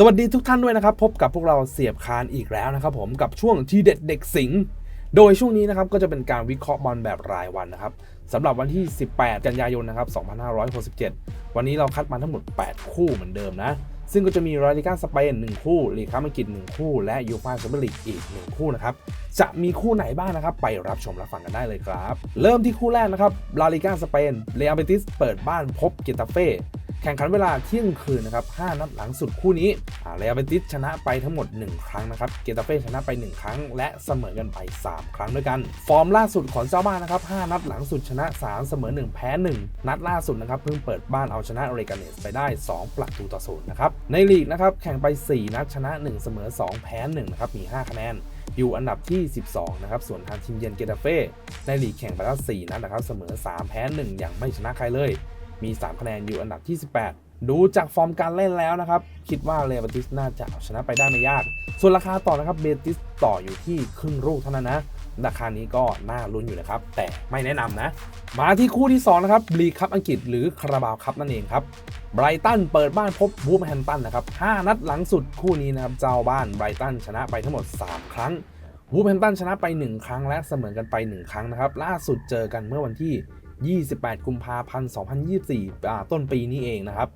สวัสดีทุกท่านด้วยนะครับ พบกับพวกเราเสียบคานอีกแล้วนะครับผมกับช่วงทีเด็ดเด็กสิงห์โดยช่วงนี้นะครับก็จะเป็นการวิเคราะห์บอลแบบรายวันนะครับสำหรับวันที่ 18 กันยายนนะครับ 2567 วันนี้เราคัดมาทั้งหมด 8 คู่เหมือนเดิมนะ ซึ่งก็จะมีรายลิก้าสเปน1คู่ลีกคัพอังกฤษ1คู่ และยูฟ่าแชมเปี้ยนลีกอีก 1 คู่นะครับ จะมีคู่ไหนบ้างนะครับ ไปรับชมรับฟังกันได้เลยครับ เริ่มที่คู่แรกนะครับลาลิก้าสเปนเรอัลเบติสเปิดบ้านพบเกตาเฟ่ แข่งขันเวลาเที่ยงคืนนะครับ 5 นัดหลังสุดคู่นี้เรอัลเบติสชนะไปทั้งหมด 1 ครั้งนะครับ เกตาเฟ่ชนะไป 1 ครั้ง และเสมอกันไป 3 ครั้งด้วยกัน ฟอร์มล่าสุดของเจ้าบ้านนะครับ 5 นัดหลังสุดชนะ 3 เสมอ 1 แพ้ 1 นัดล่าสุดนะครับ เพิ่งเปิดบ้านเอาชนะเรกาเนสไปได้ 2 ประตูต่อศูนย์นะครับ ในลีกนะครับ แข่งไป 4 นัดชนะ 1 เสมอ 2 แพ้ 1 นะครับ มี 5 คะแนนอยู่อันดับที่ 12 นะครับ ส่วนทางทีมเยือนเกตาเฟ่ในลีกแข่งไปแล้ว 4 นัดนะครับ เสมอ 3 แพ้ 1 อย่างไม่ชนะใครเลย มี 3 คะแนนอยู่อันดับที่ 18 ดูจากฟอร์มการเล่นแล้วนะครับ คิดว่าเรอัลเบติสน่าจะเอาชนะไปได้ไม่ยาก ส่วนราคาต่อนะครับเบติสต่ออยู่ที่ครึ่งลูกเท่านั้นนะราคานี้ก็น่าลุ้นอยู่นะครับ แต่ไม่แนะนำนะ มาที่คู่ที่ 2 นะครับลีคัพอังกฤษหรือคาราบาวคัพนั่นเองครับไบรตันเปิดบ้านพบวูฟแฮมตันนะครับ 5 นัดหลังสุดคู่นี้นะครับ เจ้าบ้านไบรตันชนะไปทั้งหมด 3 ครั้งวูฟแฮมตันชนะไป 1 ครั้งและเสมอกันไป 1 ครั้งนะครับ ล่าสุดเจอกันเมื่อวันที่ 28 กุมภาพันธ์ 2024อ่าต้นปีนี้เองนะครับ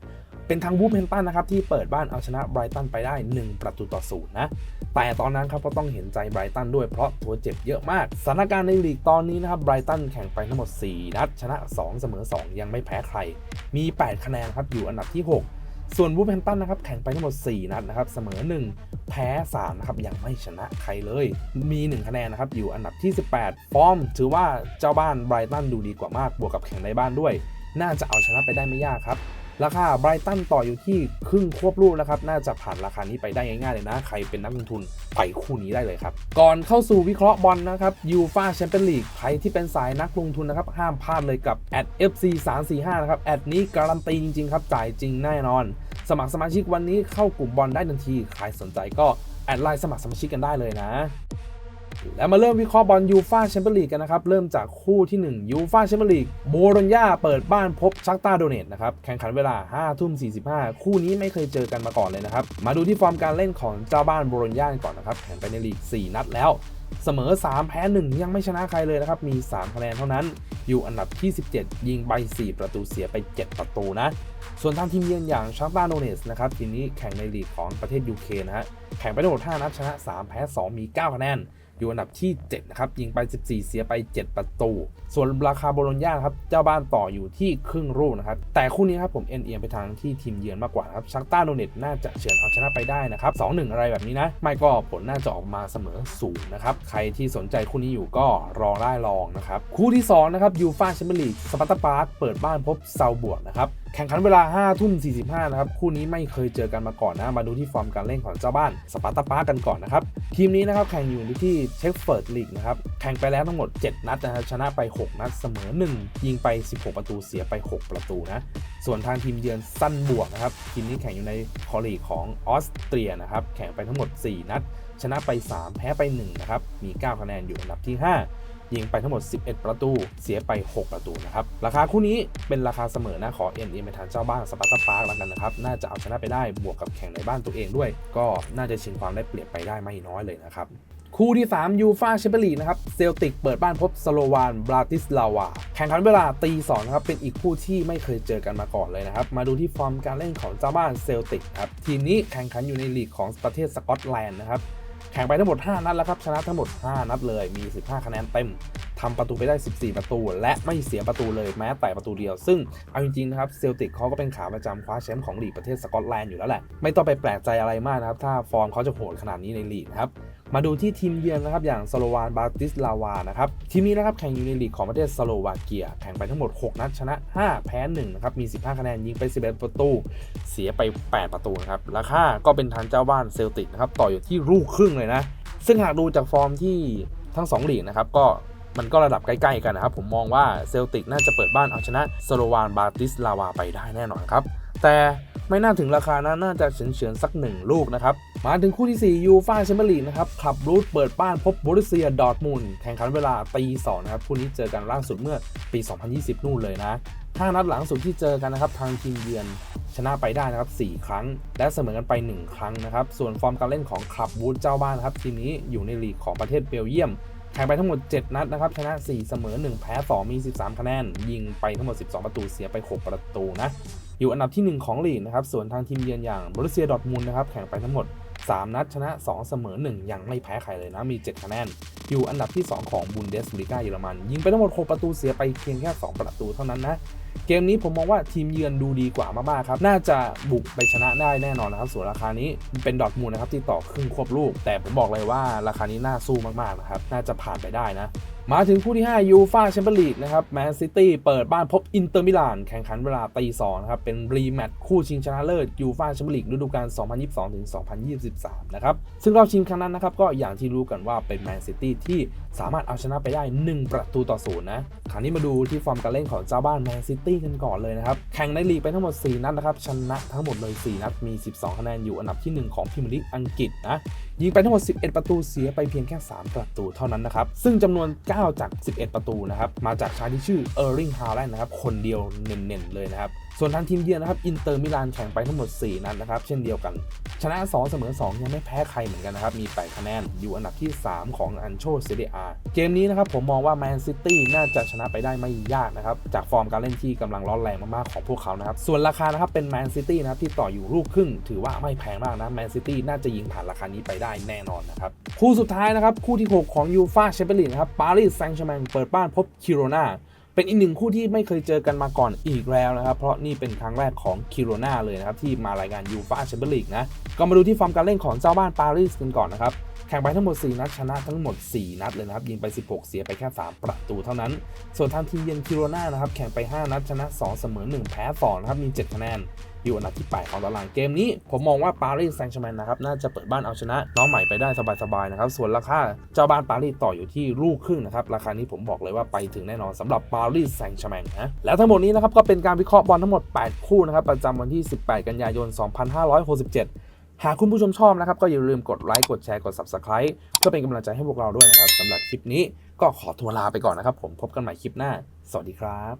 เป็นทางวูฟแฮมตันนะครับที่เปิดบ้านเอาชนะไบรตันไปได้ 1 ประตูต่อศูนย์นะ แต่ตอนนั้นครับก็ต้องเห็นใจไบรตันด้วยเพราะตัวเจ็บเยอะมาก สถานการณ์ในลีกตอนนี้นะครับไบรตันแข่งไปทั้งหมด 4 นัด ชนะ 2 เสมอ 2 ยังไม่แพ้ใคร มี 8 คะแนนครับอยู่อันดับที่ 6ส่วนวูฟแฮมตันนะครับแข่งไปทั้งหมด 4 นัดนะครับเสมอ 1 แพ้ 3 นะครับ ยังไม่ชนะใครเลย มี 1 คะแนนนะครับ อยู่อันดับที่ 18 ฟอร์ม ถือว่าเจ้าบ้านไบรตันดูดีกว่ามาก บวกกับแข่งในบ้านด้วย น่าจะเอาชนะไปได้ไม่ยากครับราคาไบรตันต่ออยู่ที่ครึ่งควบลูกนะครับ น่าจะผ่านราคานี้ไปได้ง่ายๆเลยนะ ใครเป็นนักลงทุนไปคู่นี้ได้เลยครับ ก่อนเข้าสู่วิเคราะห์บอลนะครับยูฟาแชมเปี้ยนลีกใครที่เป็นสายนักลงทุนนะครับ ห้ามพลาดเลยกับแอด FC 3 4 5 นะครับ แอดนี้การันตีจริงๆครับ จ่ายจริงแน่นอน สมัครสมาชิกวันนี้เข้ากลุ่มบอลได้ทันที ใครสนใจก็แอดไลน์สมัครสมาชิกกันได้เลยนะ แล้วมาเริ่มวิเคราะห์บอลยูฟาแชมเปี้ยนลีกกันนะครับ เริ่มจากคู่ที่1ยูฟาแชมเปี้ยนลีกโบโลญญาเปิดบ้านพบชักตาโดเนตนะครับ แข่งขันเวลา5ทุ่ม45 คู่นี้ไม่เคยเจอกันมาก่อนเลยนะครับ มาดูที่ฟอร์มการเล่นของเจ้าบ้านโบโลญญาก่อนนะครับ แข่งไปในลีก 4 นัดแล้ว เสมอ 3 แพ้ 1 ยังไม่ชนะใครเลยนะครับ มี 3 คะแนนเท่านั้น อยู่อันดับที่ 17 ยิงไป4ประตูเสียไป 7 ประตูนะ ส่วนทางทีมเยือนอย่างชาร์ตาโนเนสนะครับ ทีมนี้แข่งในลีกของประเทศยูเคนะฮะ แข่งไปทั้งหมด 5 นัดชนะ 3 แพ้ 2 มี 9 คะแนน อยู่อันดับที่ 7 นะครับ ยิงไป 14 เสียไป 7 ประตู ส่วนราคาโบโลญญาครับ เจ้าบ้านต่ออยู่ที่ครึ่งรูปนะครับ แต่คู่นี้ครับผมเอ็นเอียงไปทางที่ทีมเยือนมากกว่าครับ ชักต้าโดเนตน่าจะเฉือนเอาชนะไปได้นะครับ2-1อะไรแบบนี้นะ ไม่ก็ผลน่าจะออกมาเสมอสูงนะครับ ใครที่สนใจคู่นี้อยู่ก็รอได้ลองนะครับ คู่ที่2นะครับยูฟาแชมเปี้ยนลีกสปาร์ตาปาร์คเปิดบ้านพบเซาบวกนะครับแข่งขันเวลา 5 ทุ่ม 45 นะครับ คู่นี้ไม่เคยเจอกันมาก่อนนะ มาดูที่ฟอร์มการเล่นของเจ้าบ้านสปาร์ตาปาร์กันก่อนนะครับ ทีมนี้นะครับแข่งอยู่ที่เชฟเฟิร์ดลีกนะครับแข่งไปแล้วทั้งหมด 7 นัดนะครับชนะไป 6 นัดเสมอ 1 ยิงไป 16 ประตูเสียไป 6 ประตูนะ ส่วนทางทีมเยือนสั้นบวกนะครับทีมนี้แข่งอยู่ในคอลีกของออสเตรียนะครับแข่งไปทั้งหมด 4 นัด ชนะไป 3 แพ้ไป1นะครับมี 9 คะแนนอยู่อันดับที่ 5ยิงไปทั้งหมด 11 ประตู เสียไป 6 ประตูนะครับ ราคาคู่นี้เป็นราคาเสมอนะ ขอเอ็นเอ็นไปทางเจ้าบ้านสปาร์ตาปาร์กแล้วกันนะครับ น่าจะเอาชนะไปได้ บวกกับแข่งในบ้านตัวเองด้วย ก็น่าจะชิงความได้เปรียบไปได้ไม่น้อยเลยนะครับ คู่ที่ 3 ยูฟาแชมเปี้ยนลีกนะครับเซลติกเปิดบ้านพบสโลวานบราติสลาวา แข่งขันเวลาตีสองนะครับเป็นอีกคู่ที่ไม่เคยเจอกันมาก่อนเลยนะครับ มาดูที่ฟอร์มการเล่นของเจ้าบ้านเซลติกครับทีมนี้แข่งขันอยู่ในลีกของประเทศสกอตแลนด์นะครับแข่งไปทั้งหมด 5 นัดแล้วครับชนะทั้งหมด 5 นัดเลยมี 15 คะแนนเต็มทำประตูไปได้ 14 ประตู และไม่เสียประตูเลยแม้แต่ประตูเดียว ซึ่งเอาจริงๆนะครับเซลติกเขาก็เป็นขาประจำคว้าแชมป์ของลีกประเทศสกอตแลนด์อยู่แล้วแหละ ไม่ต้องไปแปลกใจอะไรมากนะครับ ถ้าฟอร์มเขาจะโหดขนาดนี้ในลีกนะครับ มาดูที่ทีมเยือนนะครับอย่างสโลวานบาติสลาวานะครับทีมนี้นะครับแข่งอยู่ในลีกของประเทศสโลวาเกีย แข่งไปทั้งหมด 6 นัดชนะ 5 แพ้1นะครับมี 15 คะแนนยิงไป 11 ประตู เสียไป 8 ประตูนะครับราคาก็เป็นทางเจ้าบ้านเซลติกนะครับต่ออยู่ที่ลูกครึ่งเลยนะ ซึ่งหากดูจากฟอร์มที่ทั้ง2ลีกนะครับก็มันก็ระดับใกล้ๆกันนะครับ ผมมองว่าเซลติกน่าจะเปิดบ้านเอาชนะสโลวานบาติสลาวาไปได้แน่นอนครับแต่ ไม่น่าถึงราคานะน่าจะเฉือนๆสักหนึ่งลูกนะครับ มาถึงคู่ที่ 4 ยูฟ่าแชมเปี้ยนลีกนะครับขับรูทเปิดบ้านพบบรุสเซียดอร์ทมุนแข่งขันเวลาตีสองนะครับคู่นี้เจอกันล่าสุดเมื่อปี 2020 นู่นเลยนะห้านัดหลังสุดที่เจอกันนะครับทางทีมเยือนชนะไปได้นะครับ 4 ครั้ง และเสมอกันไป 1 ครั้งนะครับ ส่วนฟอร์มการเล่นของคลับวูดเจ้าบ้านนะครับ ทีมนี้อยู่ในลีกของประเทศเบลเยียม แข่งไปทั้งหมด 7 นัดนะครับ ชนะ 4 เสมอ 1 แพ้ 2 มี 13 คะแนน ยิงไปทั้งหมด 12 ประตู เสียไป 6 ประตูนะ อยู่อันดับที่ 1 ของลีกนะครับ ส่วนทางทีมเยือนอย่างบรุเซียดอทมุนนะครับแข่งไปทั้งหมด 3 นัดชนะ 2 เสมอ 1 ยังไม่แพ้ใครเลยนะ มี 7 คะแนน อยู่อันดับที่ 2 ของบุนเดสลีกาเยอรมัน ยิงไปทั้งหมด 6 ประตูเสียไปเพียงแค่ 2 ประตูเท่านั้นนะ เกมนี้ผมมองว่าทีมเยือนดูดีกว่ามากๆครับ น่าจะบุกไปชนะได้แน่นอนนะครับ ส่วนราคานี้เป็นดอทมูลนะครับที่ต่อครึ่งควบลูก แต่ผมบอกเลยว่าราคานี้น่าสู้มากๆนะครับ น่าจะผ่านไปได้นะ มาถึงคู่ที่5ยูฟาแชมเปี้ยนลีกนะครับแมนซิตี้เปิดบ้านพบอินเตอร์มิลานแข่งขันเวลาตีสองนะครับ เป็นรีแมตช์คู่ชิงชนะเลิศยูฟาแชมเปี้ยนลีกฤดูกาล 2022ถึง2023 นะครับ ซึ่งรอบชิงครั้งนั้นนะครับก็อย่างที่รู้กันว่าเป็นแมนซิตี้ที่สามารถเอาชนะไปได้ 1 ประตูต่อศูนย์นะคราวนี้มาดูที่ฟอร์มการเล่นของเจ้าบ้านแมนซิตี้กันก่อนเลยนะครับ แข่งในลีกไปทั้งหมด 4 นัดนะครับ ชนะทั้งหมดเลย 4 นัด มี 12 คะแนนอยู่อันดับที่ 1 ของพรีเมียร์ลีกอังกฤษนะ ยิงไปทั้งหมด 11 ประตูเสียไปเพียงแค่ 3 ประตูเท่านั้นนะครับ ซึ่งจำนวน 9 จาก 11 ประตูนะครับ มาจากชายที่ชื่อเออร์ลิงฮาแลนด์นะครับ คนเดียวเน่นๆเลยนะครับ ส่วนทางทีมเยือนนะครับอินเตอร์มิลานแข่งไปทั้งหมด 4 นัดนะครับ เช่นเดียวกัน ชนะ 2 เสมอ 2 ยังไม่แพ้ใครเหมือนกันนะครับ มี 8 คะแนน อยู่อันดับที่ 3 ของอันโชเซเดอาเกมนี้นะครับผมมองว่าแมนซิตี้น่าจะชนะไปได้ไม่ยากนะครับ จากฟอร์มการเล่นที่กำลังร้อนแรงมากๆของพวกเขานะครับ ส่วนราคานะครับเป็นแมนซิตี้นะครับที่ต่ออยู่ลูกครึ่งถือว่าไม่แพงมากนะแมนซิตี้น่าจะยิงผ่านราคานี้ไปได้แน่นอนนะครับคู่สุดท้ายนะครับคู่ที่ 6 ของยูฟาแชมเปี้ยนลีกนะครับปารีสแซงต์แชร์แมงเปิดบ้านพบคิโรนา เป็นอีกหนึ่งคู่ที่ไม่เคยเจอกันมาก่อนอีกแล้วนะครับ เพราะนี่เป็นครั้งแรกของคิโรนาเลยนะครับ ที่มารายงานยูฟ่าแชมเปี้ยนลีกนะ ก็มาดูที่ฟอร์มการเล่นของเจ้าบ้านปารีสกันก่อนนะครับแข่งไปทั้งหมด 4 นัดชนะทั้งหมด 4 นัดเลยนะครับ ยิงไป 16 เสียไปแค่ 3 ประตูเท่านั้น ส่วนทางทีมเยือนคิโรนานะครับ แข่งไป 5 นัดชนะ 2 เสมอ 1 แพ้2นะครับ มี 7 คะแนน อยู่อันดับที่ 8 ของตารางเกมนี้ ผมมองว่าปารีสแซงต์แชร์แมงนะครับน่าจะเปิดบ้านเอาชนะ น้องใหม่ไปได้สบายๆนะครับส่วนราคาเจ้าบ้านปารีสต่ออยู่ที่ลูกครึ่งนะครับราคานี้ผมบอกเลยว่าไปถึงแน่นอนสำหรับปารีสแซงต์แชร์แมงนะแล้วทั้งหมดนี้นะครับก็เป็นการวิเคราะห์บอลทั้งหมด 8 คู่นะครับประจำวันที่ 18 กันยายน 2567หากคุณผู้ชมชอบนะครับ ก็อย่าลืมกดไลค์ กดแชร์ กด Subscribe เพื่อเป็นกำลังใจให้พวกเราด้วยนะครับสำหรับคลิปนี้ก็ขอตัวลาไปก่อนนะครับ ผมพบกันใหม่คลิปหน้า สวัสดีครับ